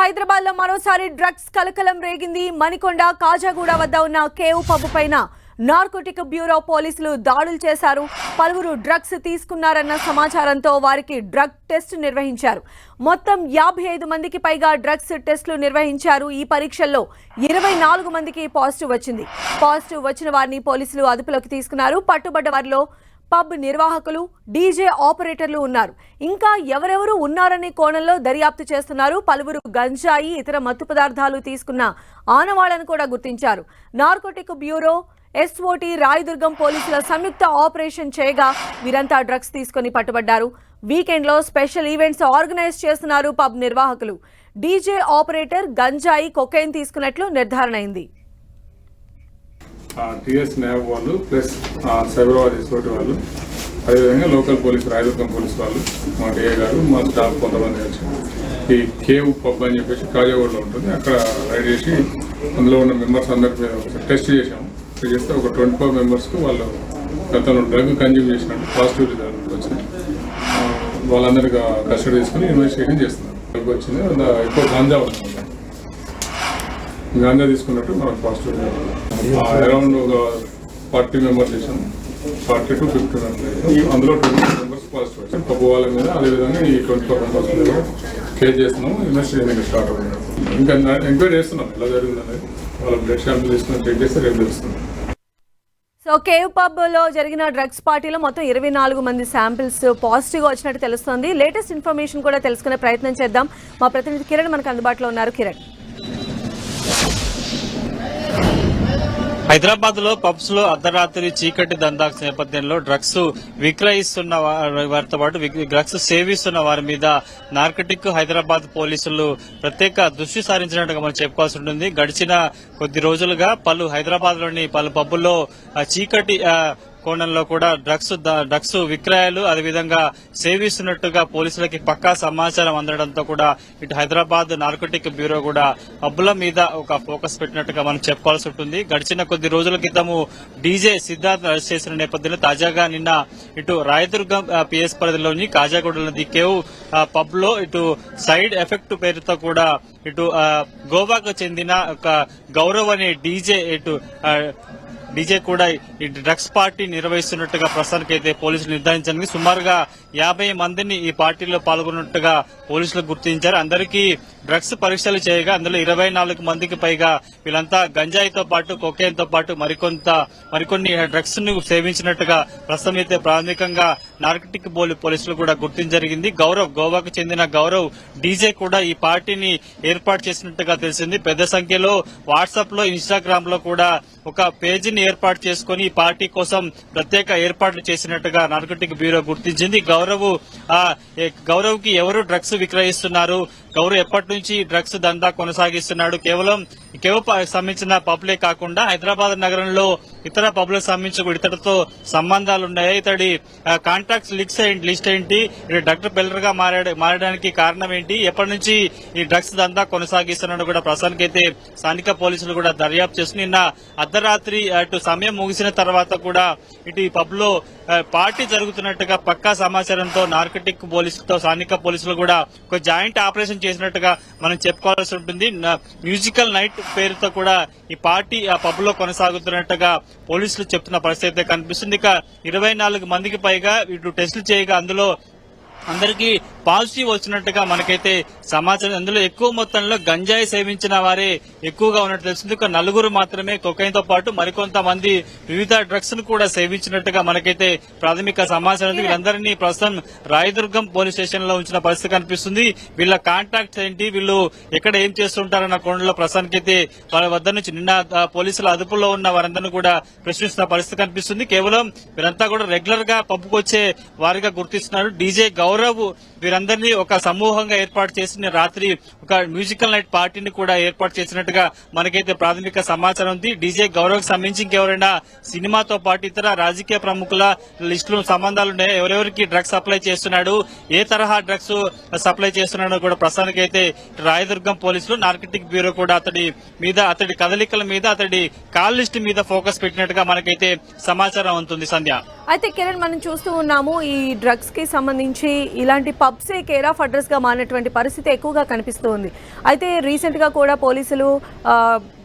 హైదరాబాద్లో మరోసారి డ్రగ్స్ కలకలం రేగింది. మణికొండ కాజాగూడ వద్ద ఉన్న కేవ్ పబ్ పైన నార్కోటిక్ బ్యూరో పోలీసులు దాడులు చేశారు. పలువురు డ్రగ్స్ తీసుకున్నారన్న సమాచారంతో వారికి డ్రగ్ టెస్ట్ నిర్వహించారు. మొత్తం యాభై ఐదు మందికి పైగా డ్రగ్స్ టెస్టులు నిర్వహించారు. ఈ పరీక్షల్లో ఇరవై నాలుగు మందికి పాజిటివ్ వచ్చింది. పాజిటివ్ వచ్చిన వారిని పోలీసులు అదుపులోకి తీసుకున్నారు. పట్టుబడ్డ వారిలో పబ్ నిర్వాహకులు డీజే ఆపరేటర్లు ఉన్నారు. ఇంకా ఎవరెవరు ఉన్నారనే కోణంలో దర్యాప్తు చేస్తున్నారు. పలువురు గంజాయి ఇతర మత్తు పదార్థాలు తీసుకున్న ఆనవాళ్ళను కూడా గుర్తించారు. నార్కోటిక్ బ్యూరో ఎస్ఓటి రాయదుర్గం పోలీసుల సంయుక్త ఆపరేషన్ చేయగా వీరంతా డ్రగ్స్ తీసుకొని పట్టుబడ్డారు. వీకెండ్లో స్పెషల్ ఈవెంట్స్ ఆర్గనైజ్ చేస్తున్నారు పబ్ నిర్వాహకులు. డీజే ఆపరేటర్ గంజాయి కొకైన్ తీసుకున్నట్లు నిర్ధారణ అయింది టిఎస్ న్యాబ్ వాళ్ళు ప్లస్ సైబరాబాద్ ఎస్ఓటి వాళ్ళు. అదేవిధంగా లోకల్ పోలీస్ రాయదుర్గం పోలీస్ వాళ్ళు మా డిఏ గారు మా స్టాఫ్ కొంతమంది వచ్చి ఈ కేవ్ పబ్ అని చెప్పేసి కాజాగూడలో ఉంటుంది. అక్కడ రైడ్ చేసి అందులో ఉన్న మెంబర్స్ అందరికి ఒకసారి టెస్ట్ చేసాము టెస్ట్ చేస్తే ఒక ట్వంటీ ఫోర్ మెంబర్స్కి వాళ్ళు గతంలో డ్రగ్ కన్జ్యూమ్ చేసినట్టు పాజిటివ్ రిజల్ట్ వచ్చింది. వాళ్ళందరికీ కస్టడీ తీసుకుని ఇన్వెస్టిగేషన్ చేస్తున్నారు డ్రగ్ వచ్చింది. అందులో ఎక్కువ గాంజా ఉంటుంది గాంజా తీసుకున్నట్టు మనకు పాజిటివ్ అరౌండ్ ఒక forty members forty to fifty members అందులో ట్వంటీ మెంబర్స్ పాజిటివ్ వచ్చాం. పప్పు వాళ్ళ మీద అదేవిధంగా ఈ ట్వంటీ ఫోర్ మెంబర్స్ మీద కేర్ చేస్తున్నాం. ఇన్వెస్టిగేషన్ స్టార్ట్ అవుతుంది. ఇంకా ఎంక్వైరీ చేస్తున్నాం. ఎలా జరిగిందనేది. వాళ్ళ బ్లడ్ శాంపుల్ తీసుకుని చెక్ చేస్తే రేపు తెలుస్తుంది. సో కేవ్ పబ్లో జరిగిన డ్రగ్స్ పార్టీలో మొత్తం ఇరవై నాలుగు మంది శాంపిల్స్ పాజిటివ్గా వచ్చినట్టు తెలుస్తోంది. లేటెస్ట్ ఇన్ఫర్మేషన్ కూడా తెలుసుకునే ప్రయత్నం చేద్దాం. మా ప్రతినిధి కిరణ్ మనకు అందుబాటులో ఉన్నారు. కిరణ్. హైదరాబాద్లో పబ్స్లో అర్ధరాత్రి చీకటి దందాక్స్ నేపథ్యంలో డ్రగ్స్ విక్రయిస్తున్న వారితో పాటు డ్రగ్స్ సేవిస్తున్న వారి మీద నార్కటిక్ హైదరాబాద్ పోలీసులు ప్రత్యేక దృష్టి సారించినట్టుగా మనం చెప్పుకోవాల్సి ఉంటుంది. గడిచిన కొద్ది రోజులుగా పలు హైదరాబాద్లోని పలు పబ్బుల్లో ఆ, చీకటి కోణంలో కూడా డ్రగ్స్ డ్రగ్స్ విక్రయాలు అదేవిధంగా సేవిస్తున్నట్టుగా పోలీసులకి పక్కా సమాచారం అందడంతో కూడా ఇటు హైదరాబాద్ నార్కోటిక్ బ్యూరో కూడా అబ్బుల మీద ఒక ఫోకస్ పెట్టినట్టుగా మనం చెప్పుకోవాల్సి ఉంటుంది. గడిచిన కొద్ది రోజుల క్రితము డీజే సిద్ధార్థ్ అరెస్ట్ చేసిన నేపథ్యంలో తాజాగా నిన్న ఇటు రాయదుర్గం పిఎస్ పరిధిలోని కాజాగూడలో కేవ్ పబ్లో ఇటు సైడ్ ఎఫెక్ట్ పేరుతో కూడా ఇటు గోవాకు చెందిన ఒక గౌరవ్ అనే డీజే ఇటు డీజే కూడా ఈ డ్రగ్స్ పార్టీ నిర్వహిస్తున్నట్టుగా ప్రస్తుతానికి అయితే పోలీసులు నిర్ధారించడానికి సుమారుగా యాభై మందిని ఈ పార్టీలో పాల్గొన్నట్టుగా పోలీసులు గుర్తించారు. అందరికీ డ్రగ్స్ పరీక్షలు చేయగా అందులో ఇరవై నాలుగు మందికి పైగా వీళ్ళంతా గంజాయితో పాటు కొకేన్తో పాటు మరికొంత మరికొన్ని డ్రగ్స్ను సేవించినట్టుగా ప్రస్తుతం అయితే ప్రాథమికంగా నార్కటిక్ బోలి పోలీసులు కూడా గుర్తించ జరిగింది. గౌరవ్ గోవాకు చెందిన గౌరవ్ డీజే కూడా ఈ పార్టీని ఏర్పాటు చేసినట్టుగా తెలిసింది. పెద్ద సంఖ్యలో వాట్సాప్లో ఇన్స్టాగ్రామ్లో కూడా ఒక పేజీని ఏర్పాటు చేసుకుని ఈ పార్టీ కోసం ప్రత్యేక ఏర్పాట్లు చేసినట్టుగా నార్కోటిక్ బ్యూరో గుర్తించింది. గౌరవ్ ఆ గౌరవ్కి ఎవరు డ్రగ్స్ విక్రయిస్తున్నారు? గౌరవ్ ఎప్పటి నుంచి డ్రగ్స్ దందా కొనసాగిస్తున్నాడు? కేవలం కేవ్ సంబంధించిన పబ్లే కాకుండా హైదరాబాద్ నగరంలో ఇతర పబ్లకు సంబంధించి కూడా ఇతడితో సంబంధాలు ఉన్నాయి? ఇతడి కాంట్రాక్ట్స్ లిక్స్ లిస్ట్ ఏంటి డాక్టర్ పెల్లర్గా మారాడు మారడానికి కారణం ఏంటి? ఎప్పటి నుంచి ఈ డ్రగ్స్ దందా కొనసాగిస్తున్నాడు కూడా ప్రస్తుతానికి అయితే స్థానిక పోలీసులు కూడా దర్యాప్తు చేసి నిన్న అర్ధరాత్రి అటు సమయం ముగిసిన తర్వాత కూడా ఇటు ఈ పబ్లో పార్టీ జరుగుతున్నట్టుగా పక్కా సమాచారంతో నార్కటిక్ పోలీసులతో స్థానిక పోలీసులు కూడా ఒక జాయింట్ ఆపరేషన్ చేసినట్టుగా మనం చెప్పుకోవాల్సి ఉంటుంది. మ్యూజికల్ నైట్ పేరుతో కూడా ఈ పార్టీ ఆ పబ్లో కొనసాగుతున్నట్టుగా పోలీసులు చెప్తున్న పరిస్థితి అయితే కనిపిస్తుంది. ఇక ఇరవై నాలుగు మందికి పైగా ఇటు టెస్టులు చేయగా అందులో అందరికీ పాజిటివ్ వచ్చినట్టుగా మనకైతే సమాచారం. అందులో ఎక్కువ మొత్తంలో గంజాయి సేవించిన వారే ఎక్కువగా ఉన్నట్టు తెలిసింది ఒక నలుగురు మాత్రమే కొకైన్తో పాటు మరికొంతమంది వివిధ డ్రగ్స్ను కూడా సేవించినట్టుగా మనకైతే ప్రాథమిక సమాచారం వీళ్ళందరినీ ప్రస్తుతం రాయదుర్గం పోలీస్ స్టేషన్లో ఉంచిన పరిస్థితి కనిపిస్తుంది. వీళ్ళ కాంటాక్ట్స్ ఏంటి? వీళ్ళు ఎక్కడ ఏం చేస్తుంటారన్న కోణంలో ప్రస్తుతానికైతే వాళ్ళ వద్ద నుంచి నిన్న పోలీసుల అదుపులో ఉన్న వారందరినీ కూడా ప్రశ్నిస్తున్న పరిస్థితి కనిపిస్తుంది. కేవలం వీరంతా కూడా రెగ్యులర్గా పప్పుకొచ్చే వారిగా గుర్తిస్తున్నారు. డీజే గౌరవ్ వీరందరినీ ఒక సమూహంగా ఏర్పాటు చేసి రాత్రి ఒక మ్యూజికల్ నైట్ పార్టీని కూడా ఏర్పాటు చేసినట్టుగా మనకైతే ప్రాథమిక సమాచారం ఉంది. డీజే గౌరవ్ సంబంధించి ఇంకెవరైనా సినిమాతో పాటు ఇతర రాజకీయ ప్రముఖుల లిస్టులు సంబంధాలు ఉన్నాయి? ఎవరెవరికి డ్రగ్స్ సప్లై చేస్తున్నాడు? ఏ తరహా డ్రగ్స్ సప్లై చేస్తున్నాడో కూడా ప్రస్తుతానికైతే రాయదుర్గం పోలీసులు నార్కెటిక్ బ్యూరో కూడా అతడి మీద అతడి కదలికల మీద అతడి కాల్ లిస్ట్ మీద ఫోకస్ పెట్టినట్టుగా మనకైతే సమాచారం ఉంటుంది సంధ్య. అయితే కిరణ్ మనం చూస్తూ ఉన్నాము ఈ డ్రగ్స్కి సంబంధించి ఇలాంటి పబ్సే కేర్ ఆఫ్ అడ్రస్గా మారినటువంటి పరిస్థితి ఎక్కువగా కనిపిస్తోంది. అయితే రీసెంట్గా కూడా పోలీసులు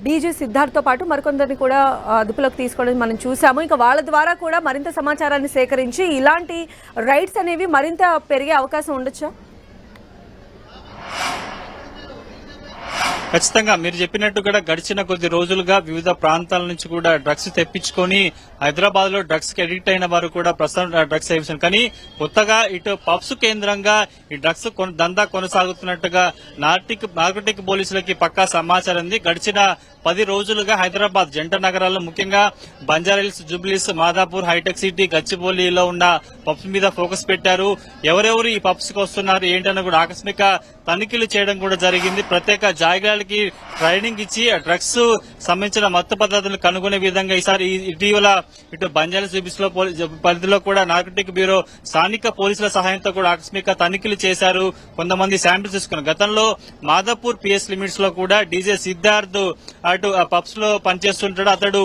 డీజీ సిద్ధార్థ్తో పాటు మరికొందరిని కూడా అదుపులోకి తీసుకోవడం మనం చూసాము. ఇంకా వాళ్ళ ద్వారా కూడా మరింత సమాచారాన్ని సేకరించి ఇలాంటి రైడ్స్ అనేవి మరింత పెరిగే అవకాశం ఉండొచ్చా? ఖచ్చితంగా మీరు చెప్పినట్టు కూడా గడిచిన కొద్ది రోజులుగా వివిధ ప్రాంతాల నుంచి కూడా డ్రగ్స్ తెప్పించుకొని హైదరాబాద్లో డ్రగ్స్కి అడిక్ట్ అయిన వారు కూడా ప్రస్తుతం డ్రగ్స్ సేవించారు. కానీ కొత్తగా ఇటు పబ్స్ కేంద్రంగా ఈ డ్రగ్స్ కొన- దందా కొనసాగుతున్నట్టుగా నార్టిక్ నార్కోటిక్ పోలీసులకి పక్కా సమాచారం ఉంది. గడిచిన పది రోజులుగా హైదరాబాద్ జంట నగరాల్లో ముఖ్యంగా బంజారాహిల్స్ జుబ్లీస్ మాదాపూర్ హైటెక్ సిటీ గచ్చిబౌలిలో ఉన్న పబ్స్ మీద ఫోకస్ పెట్టారు. ఎవరెవరు ఈ పబ్స్కి వస్తున్నారు ఏంటన్న కూడా ఆకస్మిక తనిఖీలు చేయడం కూడా జరిగింది. ప్రత్యేక జాగాలకి ట్రైనింగ్ ఇచ్చి ఆ డ్రగ్స్ సంబంధించిన మత్తు పదార్థాలను కనుగొనే విధంగా ఈసారి ఇటీవల ఇటు బంజారా సిబిస్లో పరిధిలో కూడా నార్కటిక్ బ్యూరో స్థానిక పోలీసుల సహాయంతో కూడా ఆకస్మిక తనిఖీలు చేశారు. కొంతమంది శాంపిల్స్ తీసుకున్నారు. గతంలో మాదాపూర్ పిఎస్ లిమిట్స్లో కూడా డీజే సిద్ధార్థ్ అటు పబ్స్లో పనిచేస్తుంటాడు. అతడు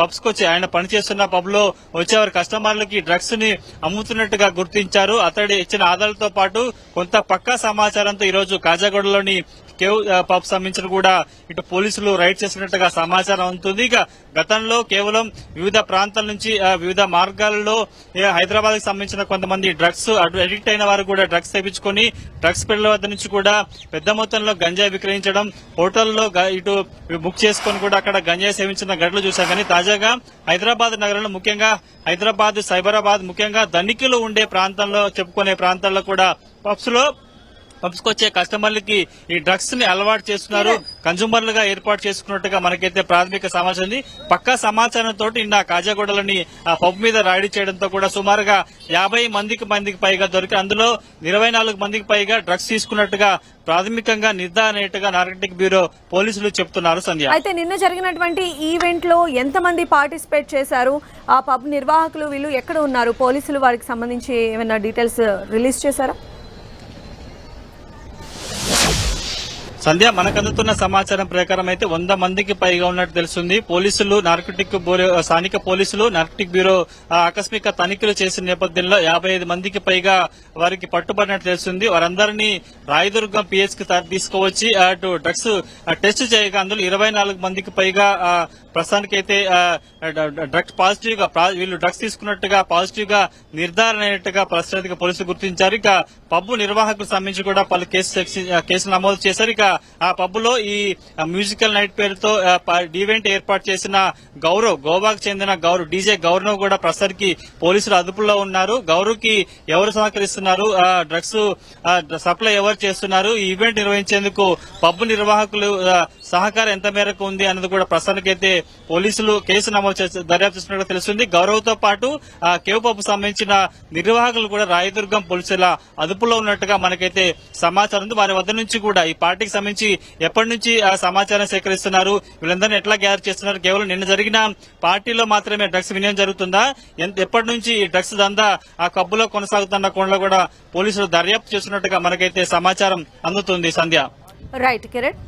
పబ్స్కు వచ్చి ఆయన పనిచేస్తున్న పబ్లో వచ్చేవారు కస్టమర్లకి డ్రగ్స్ని అమ్ముతున్నట్టుగా గుర్తించారు. అతడి ఇచ్చిన ఆధారాలతో పాటు కొంత పక్కా సమాచారంతో ఈ రోజు కాజాగూడలోని కేవ్ ఆ, పబ్ సంబంధించిన కూడా ఇటు పోలీసులు రైడ్ చేసినట్టుగా సమాచారం ఉంటుంది ఇక గతంలో కేవలం వివిధ ప్రాంతాల నుంచి వివిధ మార్గాలలో హైదరాబాద్కి సంబంధించిన కొంతమంది డ్రగ్స్ అడిక్ట్ అయిన వారు కూడా డ్రగ్స్ తెప్పించుకొని డ్రగ్స్ పిల్లల వద్ద నుంచి కూడా పెద్ద మొత్తంలో గంజాయి విక్రయించడం హోటల్లో ఇటు బుక్ చేసుకొని కూడా అక్కడ గంజాయి సేవించిన ఘటనలు చూశాం. కానీ తాజాగా హైదరాబాద్ నగరంలో ముఖ్యంగా హైదరాబాద్ సైబరాబాద్ ముఖ్యంగా ధనికులు ఉండే ప్రాంతంలో చెప్పుకునే ప్రాంతాల్లో కూడా పబ్స్లో పబ్స్ వచ్చే కస్టమర్లకి ఈ డ్రగ్స్ని అలవాటు చేస్తున్నారు. కన్సూమర్లుగా ఏర్పాటు చేసుకున్నట్టుగా మనకైతే ప్రాథమిక సమాచారం ఉంది. పక్కా సమాచారంతో నిన్న కాజాగూడలోని ఆ పబ్ మీద రాయిడీ చేయడంతో కూడా సుమారుగా యాభై మందికి మందికి పైగా దొరికి అందులో ఇరవై నాలుగు మందికి పైగా డ్రగ్స్ తీసుకున్నట్టుగా ప్రాథమికంగా నిర్ధారణ అయ్యేట్టుగా నార్కటిక్ బ్యూరో పోలీసులు చెప్తున్నారు సంధ్య. అయితే నిన్న జరిగినటువంటి ఈవెంట్లో ఎంతమంది పార్టిసిపేట్ చేశారు? ఆ పబ్ నిర్వాహకులు వీళ్ళు ఎక్కడ ఉన్నారు? పోలీసులు వారికి సంబంధించి ఏమైనా డీటెయిల్స్ రిలీజ్ చేశారా? సంధ్య మనకు అందుతున్న సమాచారం ప్రకారం అయితే వంద మందికి పైగా ఉన్నట్టు తెలుస్తుంది. పోలీసులు నార్కటిక్ స్థానిక పోలీసులు నార్కటిక్ బ్యూరో ఆకస్మిక తనిఖీలు చేసిన నేపథ్యంలో యాభై ఐదు మందికి పైగా వారికి పట్టుబడినట్టు తెలుస్తుంది. వారందరినీ రాయదుర్గం పిహెచ్కి తీసుకువచ్చి అటు డ్రగ్స్ టెస్ట్ చేయగా అందులో ఇరవై నాలుగు మందికి పైగా ప్రస్తుతానికి అయితే డ్రగ్స్ పాజిటివ్గా వీళ్ళు డ్రగ్స్ తీసుకున్నట్టుగా పాజిటివ్గా నిర్ధారణ అయినట్టుగా ప్రస్తుతానికి పోలీసులు గుర్తించారు. ఇక పబ్బు నిర్వాహకులకు సంబంధించి కూడా పలు కేసు కేసు కేసులు నమోదు చేశారు. ఇక ఆ పబ్బులో ఈ మ్యూజికల్ నైట్ పేరుతో ఈవెంట్ ఏర్పాటు చేసిన గౌరవ్ గోవాకు చెందిన గౌరవ్ డీజే గౌరవ్ కూడా ప్రస్తుతానికి పోలీసులు అదుపులో ఉన్నారు. గౌరవ్కి ఎవరు సహకరిస్తున్నారు? డ్రగ్స్ సప్లై ఎవరు చేస్తున్నారు? ఈ ఈవెంట్ నిర్వహించేందుకు పబ్ నిర్వాహకులు సహకారం ఎంత మేరకు ఉంది అన్నది కూడా ప్రస్తుతానికైతే పోలీసులు కేసు నమోదు చేసి దర్యాప్తు చేస్తున్నట్టు తెలుస్తుంది. గౌరవ్తో పాటు ఆ, కేవ్ పబ్ సంబంధించిన నిర్వాహకులు కూడా రాయదుర్గం పోలీసుల అదుపులో ఉన్నట్టుగా మనకైతే సమాచారం ఉంది. వారి వద్ద నుంచి కూడా ఈ పార్టీకి సంబంధించి ఎప్పటి నుంచి ఆ సమాచారం సేకరిస్తున్నారు? వీళ్ళందరినీ ఎట్లా గ్యాదర్ చేస్తున్నారు? కేవలం నిన్న జరిగిన పార్టీలో మాత్రమే డ్రగ్స్ వినియోగం జరుగుతుందా? ఎంత ఎప్పటి నుంచి ఈ డ్రగ్స్ దందా ఆ కబ్బులో కొనసాగుతున్న కోణంలో కూడా పోలీసులు దర్యాప్తు చేస్తున్నట్టుగా మనకైతే సమాచారం అందుతుంది సంధ్య. రైట్ కిరణ్